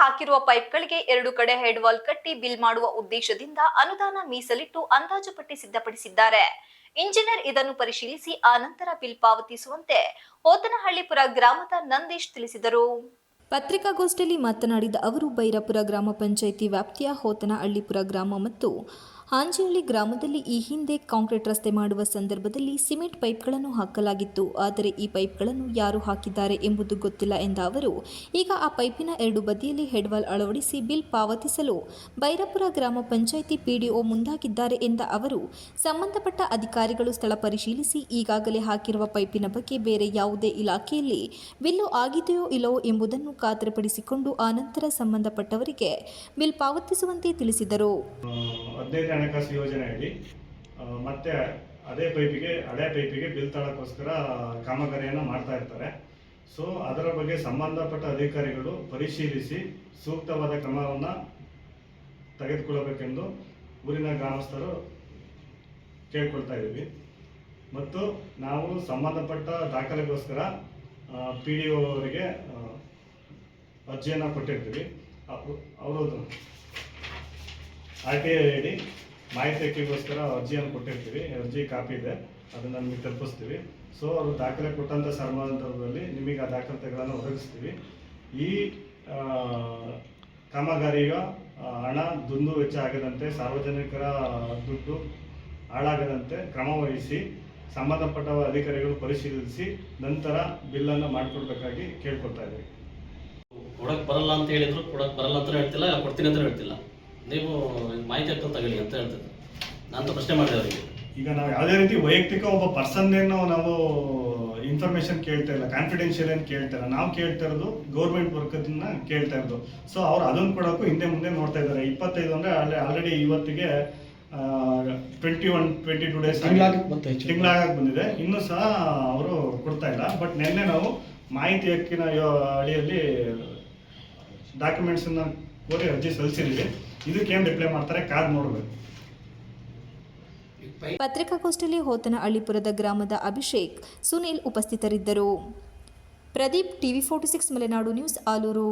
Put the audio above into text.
ಹಾಕಿರುವ ಪೈಪ್ಗಳಿಗೆ ಎರಡು ಕಡೆ ಹೆಡ್ ವಾಲ್ ಕಟ್ಟಿ ಬಿಲ್ ಮಾಡುವ ಉದ್ದೇಶದಿಂದ ಅನುದಾನ ಮೀಸಲಿಟ್ಟು ಅಂದಾಜು ಪಟ್ಟಿ ಸಿದ್ಧಪಡಿಸಿದ್ದಾರೆ. ಇಂಜಿನಿಯರ್ ಇದನ್ನು ಪರಿಶೀಲಿಸಿ ಆ ನಂತರ ಬಿಲ್ ಪಾವತಿಸುವಂತೆ ಹೋತನಹಳ್ಳಿಪುರ ಗ್ರಾಮದ ನಂದೀಶ್ ತಿಳಿಸಿದರು. ಪತ್ರಿಕಾಗೋಷ್ಠಿಯಲ್ಲಿ ಮಾತನಾಡಿದ ಅವರು, ಬೈರಾಪುರ ಗ್ರಾಮ ಪಂಚಾಯಿತಿ ವ್ಯಾಪ್ತಿಯ ಹೋತನಹಳ್ಳಿಪುರ ಗ್ರಾಮ ಮತ್ತು ಹಾಂಜಿಹಳ್ಳಿ ಗ್ರಾಮದಲ್ಲಿ ಈ ಹಿಂದೆ ಕಾಂಕ್ರೀಟ್ ರಸ್ತೆ ಮಾಡುವ ಸಂದರ್ಭದಲ್ಲಿ ಸಿಮೆಂಟ್ ಪೈಪ್ಗಳನ್ನು ಹಾಕಲಾಗಿತ್ತು. ಆದರೆ ಈ ಪೈಪ್ಗಳನ್ನು ಯಾರು ಹಾಕಿದ್ದಾರೆ ಎಂಬುದು ಗೊತ್ತಿಲ್ಲ ಎಂದ ಅವರು, ಈಗ ಆ ಪೈಪಿನ ಎರಡು ಬದಿಯಲ್ಲಿ ಹೆಡ್ವಾಲ್ ಅಳವಡಿಸಿ ಬಿಲ್ ಪಾವತಿಸಲು ಬೈರಾಪುರ ಗ್ರಾಮ ಪಂಚಾಯಿತಿ ಪಿಡಿಒ ಮುಂದಾಗಿದ್ದಾರೆ ಎಂದ ಅವರು, ಸಂಬಂಧಪಟ್ಟ ಅಧಿಕಾರಿಗಳು ಸ್ಥಳ ಪರಿಶೀಲಿಸಿ ಈಗಾಗಲೇ ಹಾಕಿರುವ ಪೈಪಿನ ಬಗ್ಗೆ ಬೇರೆ ಯಾವುದೇ ಇಲಾಖೆಯಲ್ಲಿ ಬಿಲ್ಲು ಆಗಿದೆಯೋ ಇಲ್ಲವೋ ಎಂಬುದನ್ನು ಖಾತ್ರಿಪಡಿಸಿಕೊಂಡು ಆನಂತರ ಸಂಬಂಧಪಟ್ಟವರಿಗೆ ಬಿಲ್ ಪಾವತಿಸುವಂತೆ ತಿಳಿಸಿದರು. ಹಣಕಾಸು ಯೋಜನೆ ಆಗಿ ಮತ್ತೆ ಅದೇ ಪೈಪಿಗೆ, ಹಳೆ ಪೈಪಿಗೆ ಬಿಲ್ ತಳಕ್ಕೋಸ್ಕರ ಕಾಮಗಾರಿಯನ್ನು ಮಾಡ್ತಾ ಇರ್ತಾರೆ. ಸೊ ಅದರ ಬಗ್ಗೆ ಸಂಬಂಧಪಟ್ಟ ಅಧಿಕಾರಿಗಳು ಪರಿಶೀಲಿಸಿ ಸೂಕ್ತವಾದ ಕ್ರಮವನ್ನು ತೆಗೆದುಕೊಳ್ಳಬೇಕೆಂದು ಊರಿನ ಗ್ರಾಮಸ್ಥರು ಕೇಳ್ಕೊಳ್ತಾ ಇದ್ದೀವಿ. ಮತ್ತು ನಾವು ಸಂಬಂಧಪಟ್ಟ ದಾಖಲೆಗೋಸ್ಕರ ಪಿ ಡಿ ಒ ಅವರಿಗೆ ಅರ್ಜಿಯನ್ನು ಕೊಟ್ಟಿರ್ತೀವಿ. ಅವರು ಆರ್ ಟಿ ಐ ಐ ಮಾಹಿತಿ ಹಕ್ಕಿಗೋಸ್ಕರ ಅರ್ಜಿಯನ್ನು ಕೊಟ್ಟಿರ್ತೀವಿ, ಅರ್ಜಿ ಕಾಪಿ ಇದೆ, ಅದನ್ನು ನಿಮಗೆ ತಲುಪಿಸ್ತೀವಿ. ಸೊ ಅವರು ದಾಖಲೆ ಕೊಟ್ಟಂಥ ಸಂದರ್ಭದಲ್ಲಿ ನಿಮಗೆ ಆ ದಾಖಲೆಗಳನ್ನು ಒದಗಿಸ್ತೀವಿ. ಈ ಕಾಮಗಾರಿಯ ಹಣ ದುಂದು ವೆಚ್ಚ ಆಗದಂತೆ, ಸಾರ್ವಜನಿಕರ ದುಡ್ಡು ಹಾಳಾಗದಂತೆ ಕ್ರಮವಹಿಸಿ ಸಂಬಂಧಪಟ್ಟ ಅಧಿಕಾರಿಗಳು ಪರಿಶೀಲಿಸಿ, ನಂತರ ಬಿಲ್ಲನ್ನು ಮಾಡಿಕೊಡ್ಬೇಕಾಗಿ ಕೇಳ್ಕೊಳ್ತಾ ಇದ್ದೀವಿ. ಕೊಡಕ್ಕೆ ಬರಲ್ಲ ಅಂತ ಹೇಳಿದ್ರು ಕೊಡಕ್ಕೆ ಬರಲ್ಲ ಅಂತ ಹೇಳ್ತಿಲ್ಲ, ಕೊಡ್ತೀನಿ ಅಂತ ಹೇಳ್ತಿಲ್ಲ. ನೀವು ಮಾಹಿತಿ ಹಕ್ಕು ತಗೊಳ್ಳಿ ಅಂತ ಹೇಳ್ತಿದ್ದೆ ನಾನು ಪ್ರಶ್ನೆ ಮಾಡಿದೆ ಅವರಿಗೆ. ಈಗ ನಾವು ಯಾವುದೇ ರೀತಿ ವೈಯಕ್ತಿಕ ಒಬ್ಬ ಪರ್ಸನ್ ಏನು ನಾವು ಇನ್ಫಾರ್ಮೇಶನ್ ಕೇಳ್ತಾ ಇಲ್ಲ ಕಾನ್ಫಿಡೆನ್ಷಿಯಲ್ ಏನು ಕೇಳ್ತಾ ಇಲ್ಲ. ನಾವು ಕೇಳ್ತಾ ಇರೋದು ಗೌರ್ಮೆಂಟ್ ವರ್ಕದನ್ನ ಕೇಳ್ತಾ ಇರೋದು. ಸೊ ಅವ್ರು ಅದನ್ನು ಕೊಡೋಕ್ಕೂ ಹಿಂದೆ ಮುಂದೆ ನೋಡ್ತಾ ಇದ್ದಾರೆ. ಇಪ್ಪತ್ತೈದು ಅಂದರೆ ಅಲ್ಲಿ ಆಲ್ರೆಡಿ ಇವತ್ತಿಗೆ twenty one twenty two days ತಿಂಗ್ಳಾಗಕ್ಕೆ ಬಂದಿದೆ. ಇನ್ನೂ ಸಹ ಅವರು ಕೊಡ್ತಾ ಇಲ್ಲ. ಬಟ್ ನಿನ್ನೆ ನಾವು ಮಾಹಿತಿ ಹಕ್ಕಿನ ಯೋ- ಅಡಿಯಲ್ಲಿ ಡಾಕ್ಯುಮೆಂಟ್ಸನ್ನ ಕೋರಿ ಅರ್ಜಿ ಸಲ್ಲಿಸಿದ್ದೀವಿ. ಇದಕ್ಕೇನು ರಿಪ್ಲೈ ಮಾಡ್ತಾರೆ? ಕಾದ್ ನೋಡಬೇಕು. ಪತ್ರಿಕಾಗೋಷ್ಠಿಯಲ್ಲಿ ಹೋತನ ಹಳ್ಳಿಪುರದ ಗ್ರಾಮದ ಅಭಿಷೇಕ್ ಸುನೀಲ್ ಉಪಸ್ಥಿತರಿದ್ದರು. Pradeep TV forty six Malenadu news Alur.